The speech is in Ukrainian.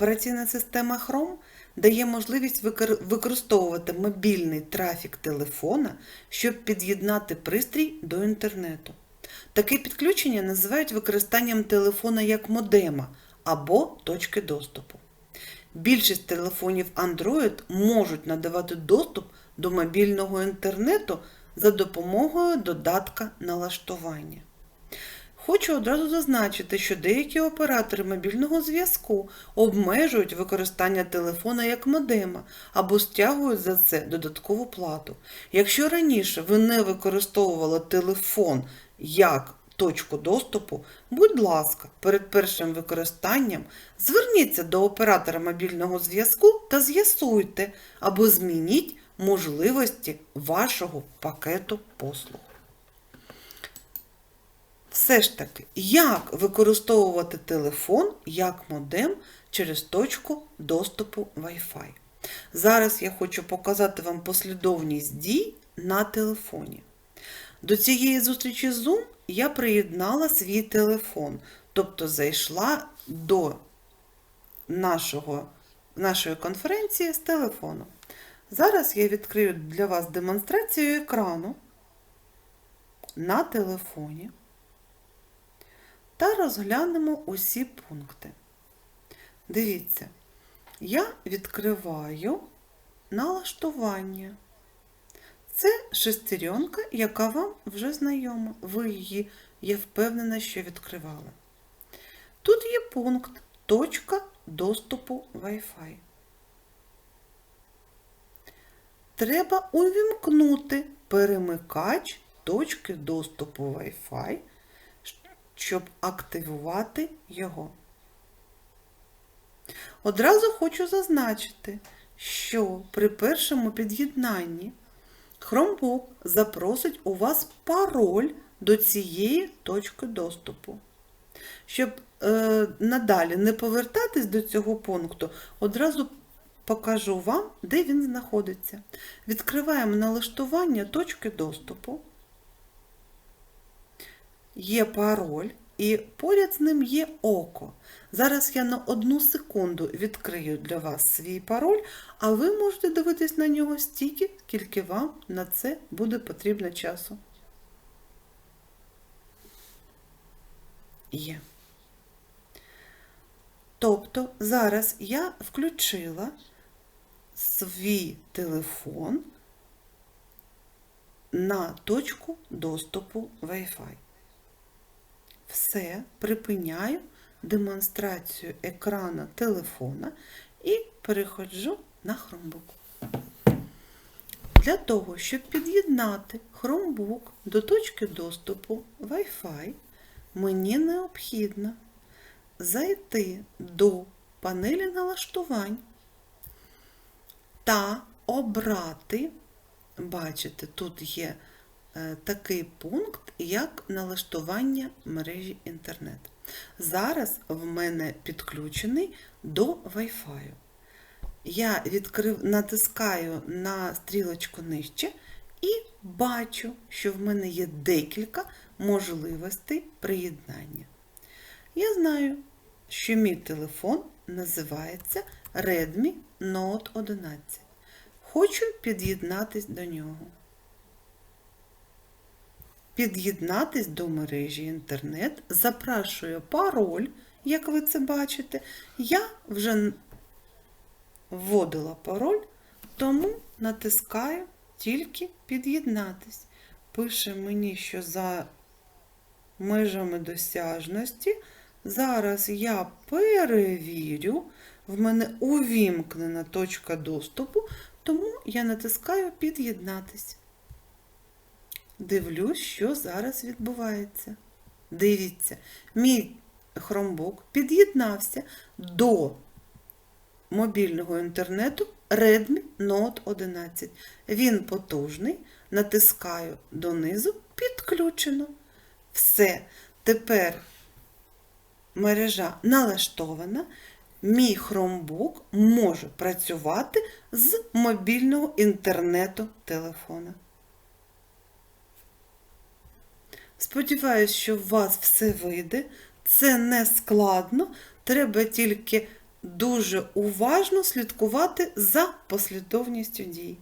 Операційна система Chrome дає можливість викор- використовувати мобільний трафік телефона, щоб під'єднати пристрій до інтернету. Таке підключення називають використанням телефона як модема або точки доступу. Більшість телефонів Android можуть надавати доступ до мобільного інтернету за допомогою додатка налаштування. Хочу одразу зазначити, що деякі оператори мобільного зв'язку обмежують використання телефона як модема або стягують за це додаткову плату. Якщо раніше ви не використовували телефон як точку доступу, будь ласка, перед першим використанням зверніться до оператора мобільного зв'язку та з'ясуйте або змініть можливості вашого пакету послуг. Все ж таки, як використовувати телефон як модем через точку доступу Wi-Fi? Зараз я хочу показати вам послідовність дій на телефоні. До цієї зустрічі Zoom я приєднала свій телефон, тобто зайшла до нашого, нашої конференції з телефоном. Зараз я відкрию для вас демонстрацію екрану на телефоні та розглянемо усі пункти. Дивіться, я відкриваю налаштування. Це шестеренка, яка вам вже знайома. Ви її, я впевнена, що відкривали. Тут є пункт точка доступу Wi-Fi. Треба увімкнути перемикач точки доступу Wi-Fi, щоб активувати його. Одразу хочу зазначити, що при першому під'єднанні Chromebook запросить у вас пароль до цієї точки доступу. Щоб е, надалі не повертатись до цього пункту, одразу покажу вам, де він знаходиться. Відкриваємо налаштування точки доступу. Є пароль, і поряд з ним є око. Зараз я на одну секунду відкрию для вас свій пароль, а ви можете дивитись на нього стільки, скільки вам на це буде потрібно часу. Є. Тобто зараз я включила свій телефон на точку доступу Wi-Fi. Все, припиняю демонстрацію екрану телефона і переходжу на Chromebook. Для того, щоб під'єднати Chromebook до точки доступу Wi-Fi, мені необхідно зайти до панелі налаштувань та обрати, бачите, тут є такий пункт, як налаштування мережі інтернет. Зараз в мене підключений до Wi-Fi. Я відкрив, натискаю на стрілочку нижче і бачу, що в мене є декілька можливостей приєднання. Я знаю, що мій телефон називається Redmi Note 11. Хочу під'єднатись до нього. Під'єднатись до мережі інтернет, запрашую пароль, як ви це бачите. Я вже вводила пароль, тому натискаю тільки під'єднатись. Пише мені, що за межами досяжності. Зараз я перевірю, в мене увімкнена точка доступу, тому я натискаю під'єднатись. Дивлюсь, що зараз відбувається. Дивіться, мій Chromebook під'єднався до мобільного інтернету Redmi Note 11. Він потужний, натискаю донизу, підключено. Все. Тепер мережа налаштована. Мій Chromebook може працювати з мобільного інтернету телефона. Сподіваюсь, що у вас все вийде. Це не складно. Треба тільки дуже уважно слідкувати за послідовністю дій.